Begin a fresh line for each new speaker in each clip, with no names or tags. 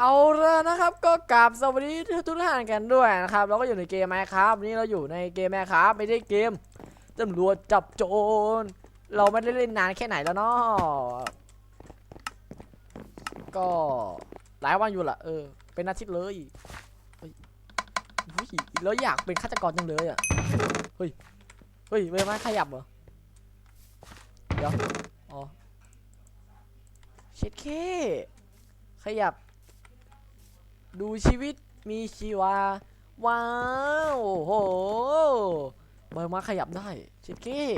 เอาละนะครับก็กราบสวัสดีทุกท่านกันด้วยนะครับเราก็อยู่ในเกมแมครับวันนี้เราอยู่ในเกมแมครับไม่ได้เกมตำรวจจับโจร เราไม่ได้เล่นนานแค่ไหนแล้วเนาะก็หลายวันอยู่ละเออ เป็นอาทิตย์เลยเฮ้ยอุ๊ยแล้วอยากเป็นฆาตกรจังเลยอะเฮ้ยเฮ้ยเวลาขยับเหรอเดี๋ยวอ๋อเช็ดเคขยับ ดูชีวิตมีชีวา ว้าวโอ้โหใบไมาขยับได้ชิคกี้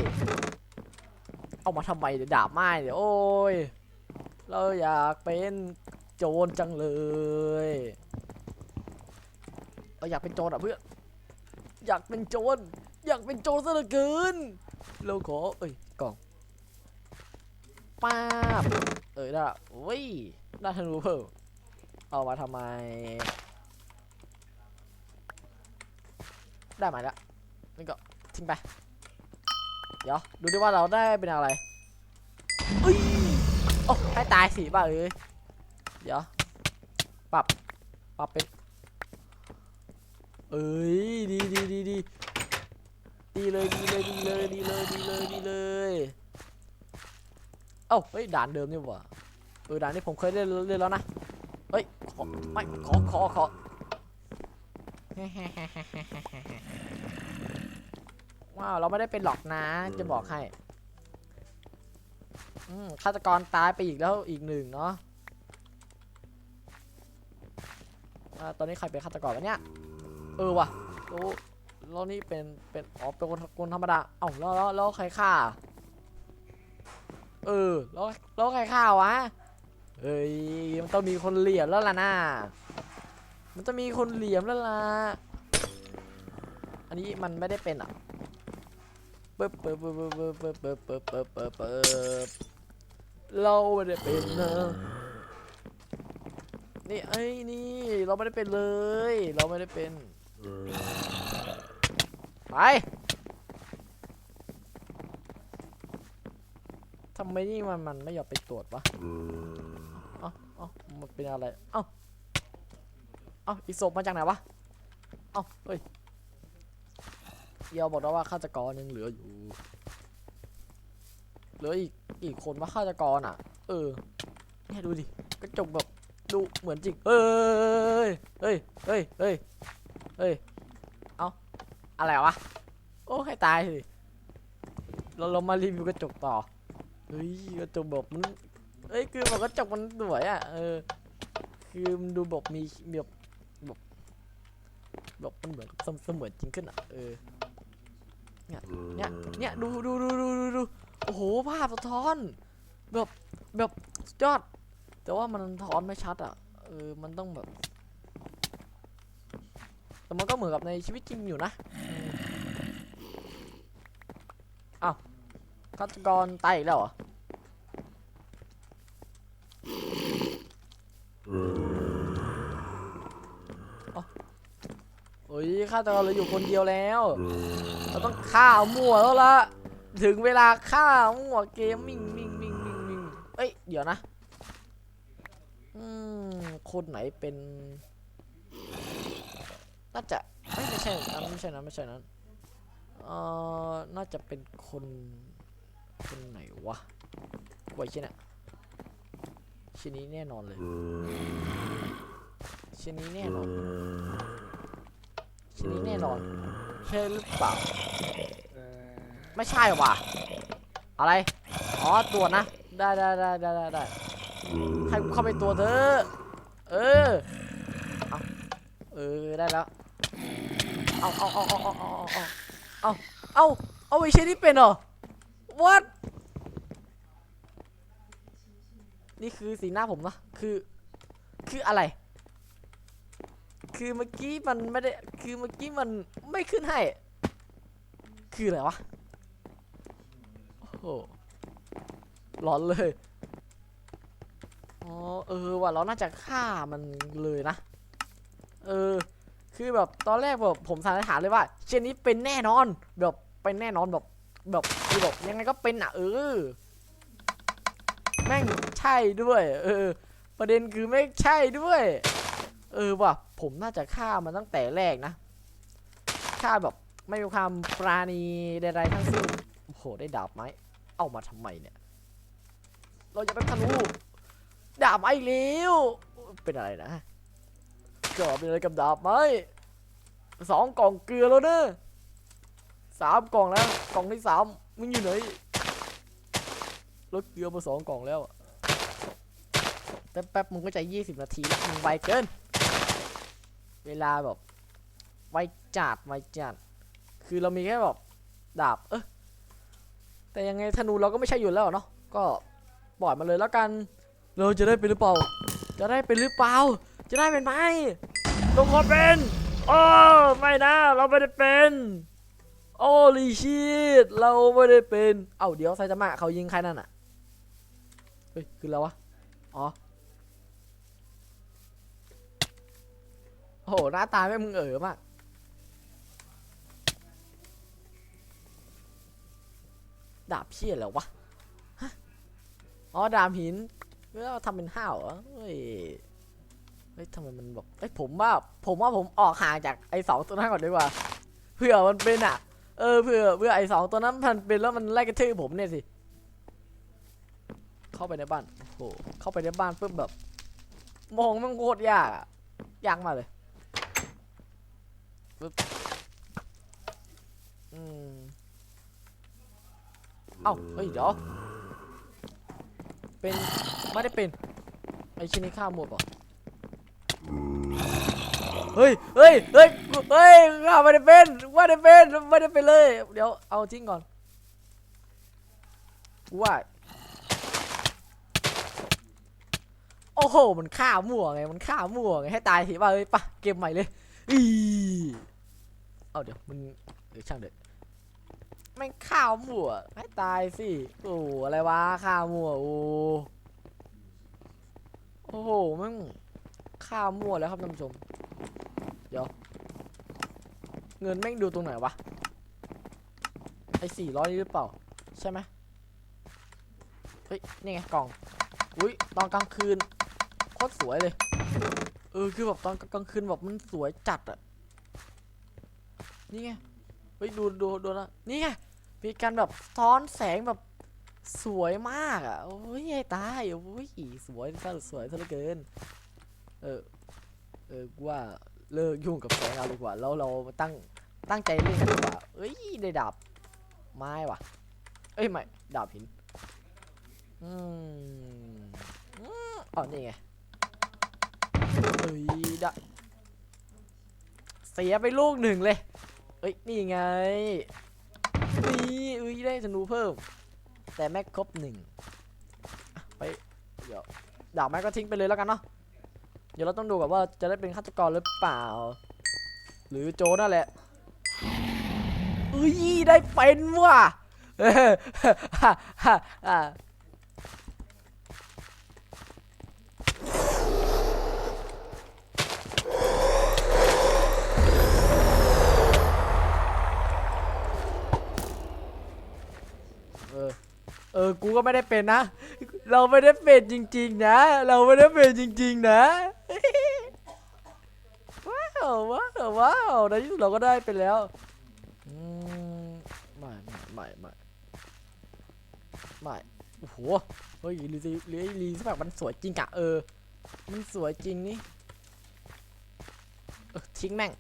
เอามาทำไมเดี๋ยวด่าไม้เดี๋ยวโอ้ย เราอยากเป็นโจรจังเลย เราอยากเป็นโจรอะเพื่อน อยากเป็นโจร อยากเป็นโจรซะเหลือเกิน เราขอ เอ้ยกล่องป้าบ เอ้ยได้ละโอ้ยได้ธนูเพิ่ม เอามาทำไม ได้ไหมละนี่ก็ทิ้งไป เดี๋ยว ดูดิว่าเราได้เป็นอะไรเอ้ยโอ้ให้ตายสิบ้าเอ้ยเดี๋ยว ปรับ ปรับเป็น เอ้ย ดีดีดีดีดีเลยดีเลยดีเลยดีเลยดีเลยดีเลยเอ้าเฮ้ยด่านเดิมนี่หว่าเออด่านนี้ผมเคยเล่นเล่นแล้วนะ เฮ้ยขอไม่ขอขอขอว้าว เราไม่ได้เป็นหลอกนะ จะบอกให้อืมฆาตกรตายไปอีกแล้วอีกหนึ่งเนาะอ่าตอนนี้ใครเป็นฆาตกรวะเนี่ย เออว่ะแล้วแล้วนี่เป็น เป็น อ๋อ เป็นคนคนธรรมดา เอ้าแล้วแล้วแล้วใครฆ่า เออ แล้วแล้วใครฆ่าวะ เอ้ยมันต้องมีคนเหลี่ยมแล้วล่ะนะมันต้องมีคนเหลี่ยมแล้วล่ะ อันนี้มันไม่ได้เป็นอะปึ๊บปึ๊บปึ๊บปึ๊บปึ๊บปึ๊บปึ๊บปึ๊บปึ๊บปึ๊บเราไม่ได้เป็นนะนี่ไอ้นี่ เราไม่ได้เป็นเลย เราไม่ได้เป็น ไป ทำไมนี่มันมันไม่ยอมไปตรวจวะเอ้าเอ้ามันเป็นอะไร เอ้าเอ้าอีกศพมาจากไหนวะ เอ้าเฮ้ยเดียวบอกแล้วว่าฆาตกรยังเหลืออยู่ เหลืออีกอีกคนว่าฆาตกรอะ เออ เนี่ยดูดิ กระจกแบบดูเหมือนจริง เฮ้ย เฮ้ย เฮ้ย เฮ้ย เฮ้ย เอ้าอะไรวะ โอ้ให้ตายสิเราเรามารีวิวกระจกต่อ เฮ้ยกระจกแบบมันเอ้ยคือบบกระจกมันสวยอะเออคือมันดูแบบมีแบบบบแบบมันเหมือนเสมเสมือนจริงขึ้นอะเออเนี่ยเนี่ยเนี่ยดูดูดูดูดูดูโอ้โหภาพสะท้อน แบบแบบยอด แต่ว่ามันท้อนไม่ชัดอะเออมันต้องแบบแต่มันก็เหมือนกับในชีวิตจริงอยู่นะอืมอ้าว ฆาตกรตายอีกแล้วเหรอโอ้ยฆาตกรเหลืออยู่คนเดียวแล้ว เราต้องฆ่ามั่วแล้วละถึงเวลาฆ่ามั่วเกมมิ่งมิ่งมิ่งมิ่งมิ่งเอ้ย เดี๋ยวนะ อืม คนไหนเป็น น่าจะไม่ไม่ใช่นั้นไม่ใช่นั้นไม่ใช่นั้น เอ่อ น่าจะเป็นคน คนไหนวะไว้ชิ้นอะชิ้นนี้แน่นอนเลยชิ้นนี้แน่นอนชิ้นนี้แน่นอนใช่หรือเปล่าไม่ใช่ว่ะอะไรอ๋อตรวนะได้ได้ได้ได้ได้ได้ให้กูเข้าไปตรวเถอะเออเอาเออได้แล้วเอาเอาเอาเอาเอาเอาเอาเอาเอาไอ้เชนนี่เป็นเหรอ what นี่คือสีหน้าผมนะคือ คืออะไร คือเมื่อกี้มันไม่ได้ คือเมื่อกี้มันไม่ขึ้นให้ คืออะไรวะ โอ้โหร้อนเลย อ๋อ เออว่ะเราน่าจะฆ่ามันเลยนะ เออ คือแบบตอนแรกแบบผมสันนิษฐานเลยว่า เช่นนี้เป็นแน่นอน แบบเป็นแน่นอนแบบ แบบคือแบบยังไงก็เป็นอะเออ แม่งใช่ด้วย เออ ประเด็นคือไม่ใช่ด้วย เออว่ะผมน่าจะฆ่ามันตั้งแต่แรกนะฆ่าแบบไม่มีความปราณีใดๆทั้งสิ้นโอ้โหได้ดาบไหมเอามาทำไมเนี่ย เราจะไปธนูดาบไม้เลี้วเป็นอะไรนะก็เป็นอะไรกับดาบไหมสองกล่องเกลือแล้วเนอะ สามกล่องแล้วกล่องที่สามมึงอยู่ไหนรถเกลือมาสองกล่องแล้วแป๊บแป๊บๆมึงก็จะยี่สิบนาทีมึงไวเกิน เวลาแบบไวจัดไวจัดคือเรามีแค่แบบดาบเออแต่ยังไงธนูเราก็ไม่ใช่อยู่แล้วเนาะก็ปล่อยมาเลยแล้วกัน เราจะได้เป็นหรือเปล่า จะได้เป็นหรือเปล่า จะได้เป็นไหมทุกคนเป็นโอ้ไม่นะ เราไม่ได้เป็น โอ้ลีชีตเราไม่ได้เป็น เอ้าเดี๋ยวไซตามะเขายิงใครนั่นอะ เฮ้ยคือแล้ววะ อ๋อ โอ้โหหน้าตาแม่มึงเอ๋อมากดาบเพี้ยแล้ววะ อ๋อดาบหินแล้วทำเป็นห้าวเหรอเฮ้ย เฮ้ยทำไมมันแบบเอ้ยผมว่า ผมว่าผมออกห่างจากไอ้สองตัวนั้นก่อนดีกว่า เผื่อมันเป็นอะ เออเผื่อเผื่อไอ้สองตัวนั้นมันเป็นแล้วมันไล่กระทืบผมเนี่ยสิ เข้าไปในบ้านโอ้โหเข้าไปในบ้านปุ๊บแบบ มองมันโคตรยากอะยากมากเลยปุ๊บอืมเอ้าเฮ้ยเดี๋ยวเป็นไม่ได้เป็นไอชิ้นนี้ข้าหมดป่ะ เฮ้ยเฮ้ยเฮ้ยเฮ้ยข้าไม่ได้เป็นไม่ได้เป็นไม่ได้เป็นเลย เดี๋ยวเอาทิ้งก่อนกูว่าโอ้โห มันฆ่ามั่วไง มันฆ่ามั่วไง ให้ตายทีว่าเอ้ยปะเกมใหม่เลยอีเอาเดี๋ยวมันเดี๋ยวช่างเด็ดไม่งฆ่ามั่วให้ตายสิโอ้อะไรวะฆ่ามั่วโอ้โหมัน ฆ่ามั่วแล้วครับท่านผู้ชม เดี๋ยว เงินแม่งดูตรงไหนวะ ไอ้สี่ร้อยนี่หรือเปล่า ใช่ไหมเฮ้ย นี่ไงกล่อง อุ้ยตอนกลางคืนโคตรสวยเลย เออ คือแบบตอนกลางคืนแบบมันสวยจัดอะนี่ไง เฮ้ย ดูดูดูนะนี่ไง มีการแบบซ้อนแสงแบบสวยมากอะโอ้ยตาย โอ้ย สวยซะสวยซะเหลือเกิน เออ เออกูว่าเลิกยุ่งกับแสงเอาดีกว่า แล้วเรามาตั้งตั้งใจเล่นดีกว่าเอ้ยได้ดาบไม้ว่ะ เอ้ยไม่ดาบหิน อืมอ๋อนี่ไงเอ้ยได้เสียไปลูกหนึ่งเลย เอ้ยนี่ไง นี่เอ้ยได้ธนูเพิ่ม แต่แม็กครบหนึ่งไป เดี๋ยวดาบแม็กก็ทิ้งไปเลยแล้วกันเนาะ เดี๋ยวเราต้องดูก่อนว่าจะได้เป็นฆาตกรหรือเปล่า หรือโจนั่นแหละเอ้ยได้เป็นว่ะเออเออเออ กูก็ไม่ได้เป็นนะ เราไม่ได้เป็นจริง ๆ นะ เราไม่ได้เป็นจริง ๆ นะ ว้าวว้าวว้าวในที่สุดเราก็ได้ไปแล้วอืมไม่ไม่ไม่ไม่ไม่โอ้โหเฮ้ยลีซีลีลีสแบบมันสวยจริงอะเออ มันสวยจริงนี่เออทิ้งแม่ง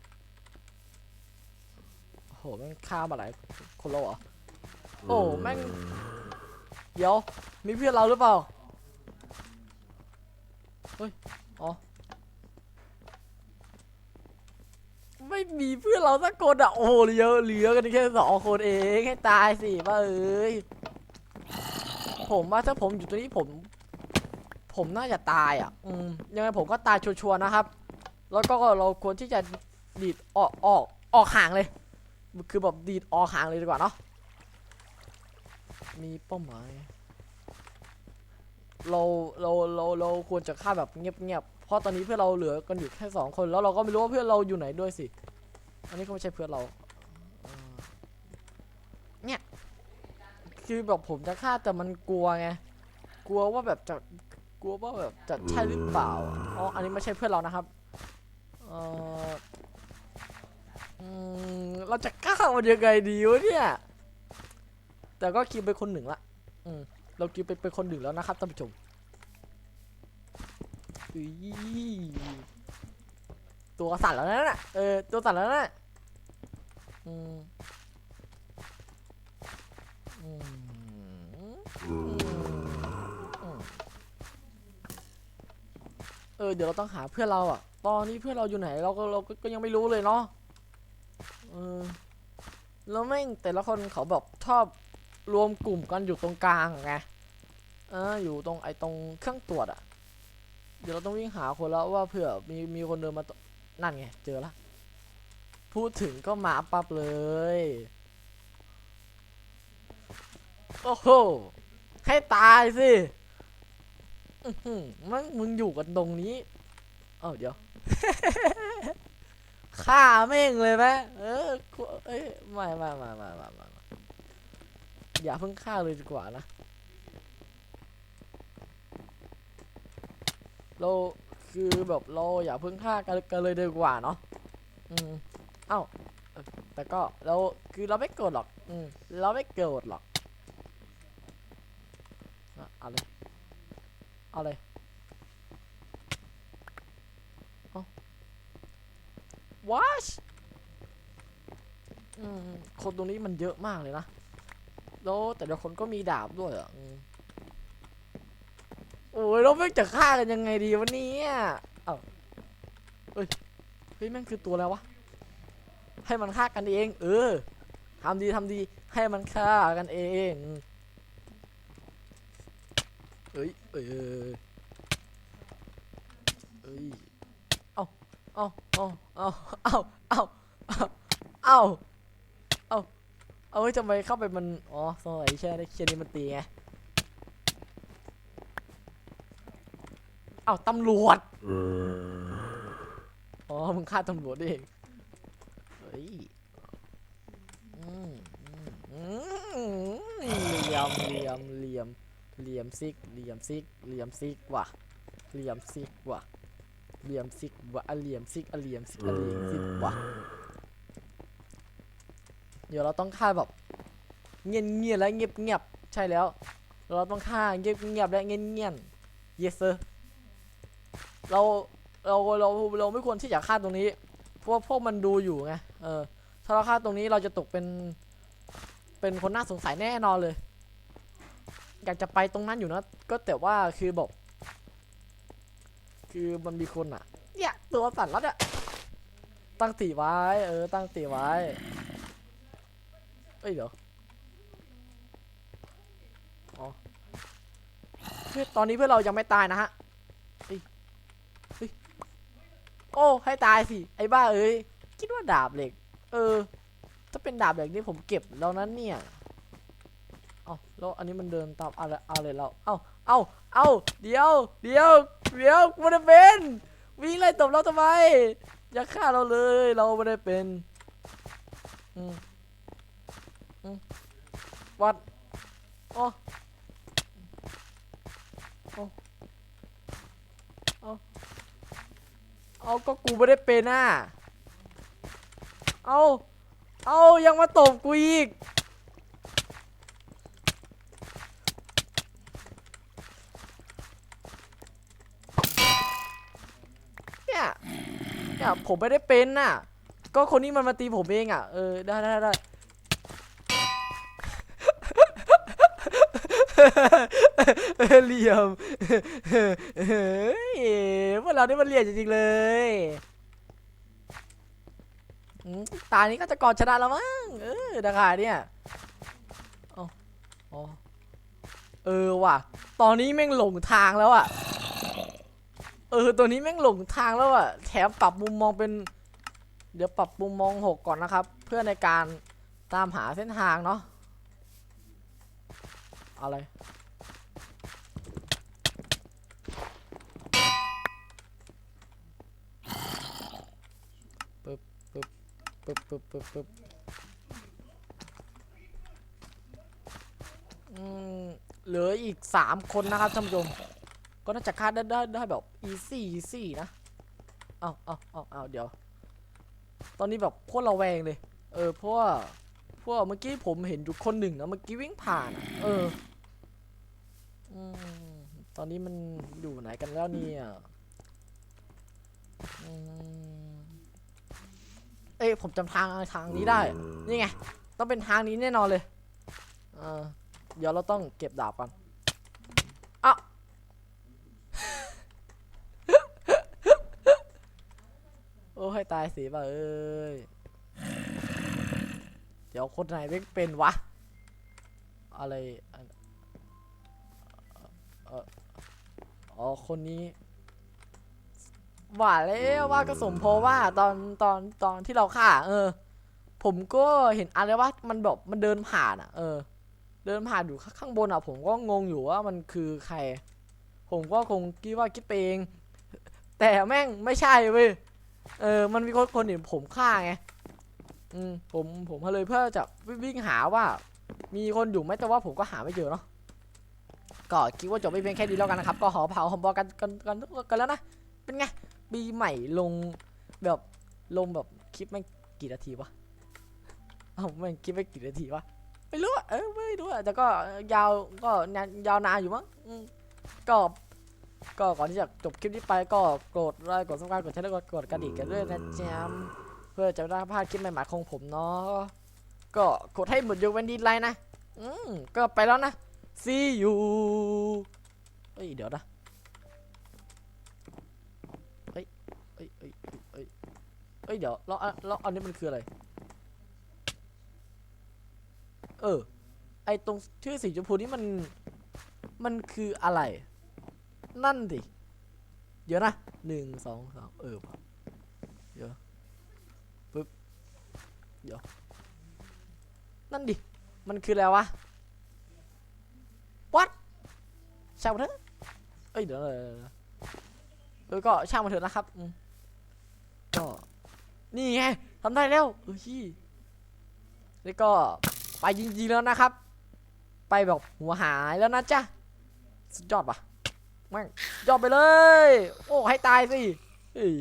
โอ้โหแม่งฆ่ามาหลายคนแล้วเหรอโอ้แม่งเดี๋ยวมีเพื่อนเราหรือเปล่าเฮ้ยอ๋อ ไม่มีเพื่อนเราสักคนอะโอ้โหเหลือเหลือกันแค่สองคนเองให้ตายสิว่าเอ้ยผมว่าถ้าผมอยู่ตรงนี้ผม ผมน่าจะตายอะ อืมยังไงผมก็ตายชัวร์ๆนะครับ แล้วก็เราควรที่จะดีดออกออกออกห่างเลย คือแบบดีดออกห่างเลยดีกว่าเนาะมีเป้าหมายเราเราเราเราควรจะฆ่าแบบเงียบๆ เพราะตอนนี้เพื่อนเราเหลือกันอยู่แค่สองคนแล้วเราก็ไม่รู้ว่าเพื่อนเราอยู่ไหนด้วยสิ อันนี้ก็ไม่ใช่เพื่อนเราเนี่ยคือแบบผมจะฆ่าแต่มันกลัวไงกลัวว่าแบบจะกลัวว่าแบบจะใช่หรือเปล่าอ๋ออันนี้ไม่ใช่เพื่อนเรานะครับเออเราจะก้าวมันยังไงดีวะเนี่ยแต่ก็คิวไปคนหนึ่งละอืมเราคิวไปเป็นคนหนึ่งแล้วนะครับท่านผู้ชม อุ๊ยตัวสั่นแล้วนะน่ะเออตัวสั่นแล้วนะอืมอืมอืมเออเดี๋ยวเราต้องหาเพื่อนเราอะ ตอนนี้เพื่อนเราอยู่ไหนเราก็เราก็ก็ยังไม่รู้เลยเนาะเออแล้วแม่งแต่ละคนเขาแบบชอบรวมกลุ่มกันอยู่ตรงกลางไงเอออยู่ตรงไอ้ตรงเครื่องตรวจอะ เดี๋ยวเราต้องวิ่งหาคนแล้วว่าเผื่อมีมีคนเดินมาตนั่นไง เจอละ พูดถึงก็มาปั๊บเลย โอ้โห ให้ตายสิมันมึงอยู่กันตรงนี้ เอ้าเดี๋ยวฆ่าแม่งเลยไหมเออเอ้ยไม่ไม่ไม่ไม่ไม่ไม่ไม่อย่าเพิ่งฆ่าเลยดีกว่านะ เราคือแบบเราอย่าเพิ่งฆ่ากันกันเลยดีกว่าเนาะอืมเอ้าแต่ก็เราคือเราไม่โกรธหรอก อืมเราไม่โกรธหรอกอะเอาเลยเอาเลยเอาวัชอืมคนตรงนี้มันเยอะมากเลยนะแล้วแต่ละคนก็มีดาบด้วยอะ โอ้ยเราไม่งจะฆ่ากันยังไงดีวันนี้เอ้าเฮ้ยเฮ้ยแม่งคือตัวอะไรวะให้มันฆ่ากันเอง เออทำดีทำดีให้มันฆ่ากันเองเอ้ยเอ้ยเอ้ยเอาเอาเอาเอาเอาเอาเอาเอาเอาเฮ้ยทำไมเข้าไปมัน อ๋อสงสัยแค่ได้แค่นี้มันตีไง เอาตำรวจอ๋อมึงฆ่าตำรวจเองเฮ้ยอืมอืมเหลี่ยมเหลี่ยมเหลี่ยมเหลี่ยมซิกเหลี่ยมซิกเหลี่ยมซิกว่ะเหลี่ยมซิกว่ะเหลี่ยมซิกว่ะอะเหลี่ยมซิกอะเหลี่ยมซิกอะเหลี่ยมซิกว่ะเดี๋ยวเราต้องฆ่าแบบเงียบเงียบและเงียบเงียบใช่แล้ว เราต้องฆ่าเงียบเงียบและเงียบเงียบ yes sir เราเราเราเราไม่ควรที่จะฆ่าตรงนี้ เพราะว่าพวกมันดูอยู่ไงเออถ้าเราฆ่าตรงนี้เราจะตกเป็น เป็นคนน่าสงสัยแน่นอนเลย อยากจะไปตรงนั้นอยู่นะก็แต่ว่าคือบอก คือมันมีคนอะเนี่ยตัวสั่นแล้วเนี่ยตั้งตีไว้ เออ ตั้งตีไว้เอ้ยเดี๋ยวอ๋อเพื่อตอนนี้เพื่อนเรายังไม่ตายนะฮะ โอ้ให้ตายสิ ไอ้บ้าเอ้ย คิดว่าดาบเหล็ก เออ ถ้าเป็นดาบเหล็กนี่ผมเก็บแล้วนั้นเนี่ย เอาแล้วอันนี้มันเดินตามอะไรอะไรเรา เอาเอาเอาเดี๋ยว เดี๋ยว เดี๋ยวกูไม่ได้เป็น วิ่งไล่ตบเราทำไม อย่าฆ่าเราเลย เราไม่ได้เป็น อืม อืมวัดโอ้โอ้โอ้ เอาก็กูไม่ได้เป็นอะเอาเอายังมาตบกูอีก เนี่ย เนี่ยผมไม่ได้เป็นน่ะ ก็คนนี้มันมาตีผมเองอะ เออ ได้ได้ได้ เหลี่ยมเฮ้ยพวกเราได้มาเรียนจริงๆเลยตานี้ก็จะกอดชนะแล้วมั้งเออดาคาเนี่ยเอาอ๋อเออว่ะ ตอนนี้แม่งหลงทางแล้วอะ เออ ตัวนี้แม่งหลงทางแล้วอะ แถมปรับมุมมองเป็น เดี๋ยวปรับมุมมองหกก่อนนะครับ เพื่อในการตามหาเส้นทางเนาะ อะไร ปึ๊บปึ๊บปึ๊บปึ๊บอืมเหลืออีกสามคนนะครับท่านผู้ชม ก็น่าจะฆ่าได้ได้ได้แบบอีซี่อีซี่นะ เอาเอาเอาเอาเดี๋ยว ตอนนี้แบบโคตรระแวงเลย เออเพราะว่าพว่าเมื่อกี้ผมเห็นอยู่คนหนึ่งนะเมื่อกี้วิ่งผ่านเอออืมตอนนี้มันอยู่ไหนกันแล้วเนี่ยอืม เอ้ยผมจำทางทางนี้ได้ นี่ไง ต้องเป็นทางนี้แน่นอนเลยเออเดี๋ยวเราต้องเก็บดาบกันเอ้าโอ้ให้ตายสิบ่าเอ้ย เดี๋ยวคนไหนไม่เป็นวะ อะไรอันเอ่ออ๋อคนนี้ ว่าแล้วว่าก็สมพอว่าตอนตอนตอนที่เราฆ่า เออ ผมก็เห็นอะไรว่ามันแบบมันเดินผ่านอะ เออ เดินผ่านอยู่ข้างบนอะ ผมก็งงอยู่ว่ามันคือใคร ผมก็คงคิดว่าคิดไปเอง แต่แม่งไม่ใช่เว้ยเออ มันมีคนคนเห็นผมฆ่าไงอืมผมผมเลยเพื่อจะวิ่งหาว่า มีคนอยู่ไหมแต่ว่าผมก็หาไม่เจอเนาะก็คิดว่าจบไปเพียงแค่นี้แล้วกันนะครับ ก็หอเผาหอมบอกกันกันกันกันแล้วนะเป็นไง ปีใหม่ลงแบบลงแบบคลิปไม่งกี่นาทีวะเอ้าไม่งคลิปไม่กี่นาทีวะไม่รู้อะเออไม่รู้อะแต่ก็ยาวก็นานยาวนานอยู่มั้งก็ก็ก่อนที่จะจบคลิปนี้ไปก็กดไลค์กดซับสไครต์กดแชร์แล้วก็กดกระดิ่งกันด้วยนะจ๊ะเพื่อจะไม่ได้พลาดคลิปใหม่ๆของผมเนาะก็กดให้หมดยกเว้นดีไลน์นะอืมก็ไปแล้วนะ see you เฮ้ยเดี๋ยวนะ เฮ้ยเดี๋ยวแล้วอะแล้วอันนี้มันคืออะไร เออ ไอตรงชื่อสีชมพูนี่มัน มันคืออะไร นั่นดิเดี๋ยวนะหนึ่งสองสามเออเดี๋ยวปึ๊บเดี๋ยวนั่นดิ มันคืออะไรวะ what ช่างมันเถอะเอ้ยเดี๋ยวเดี๋ยวเออก็ช่างมันเถอะนะครับอืมก็ นี่ไงทำได้แล้วเฮ้ยแล้วก็ไปจริงๆแล้วนะครับ ไปแบบหัวหายแล้วนะจ๊ะสุดยอดปะแม่งยอดไปเลย โอ้ให้ตายสิ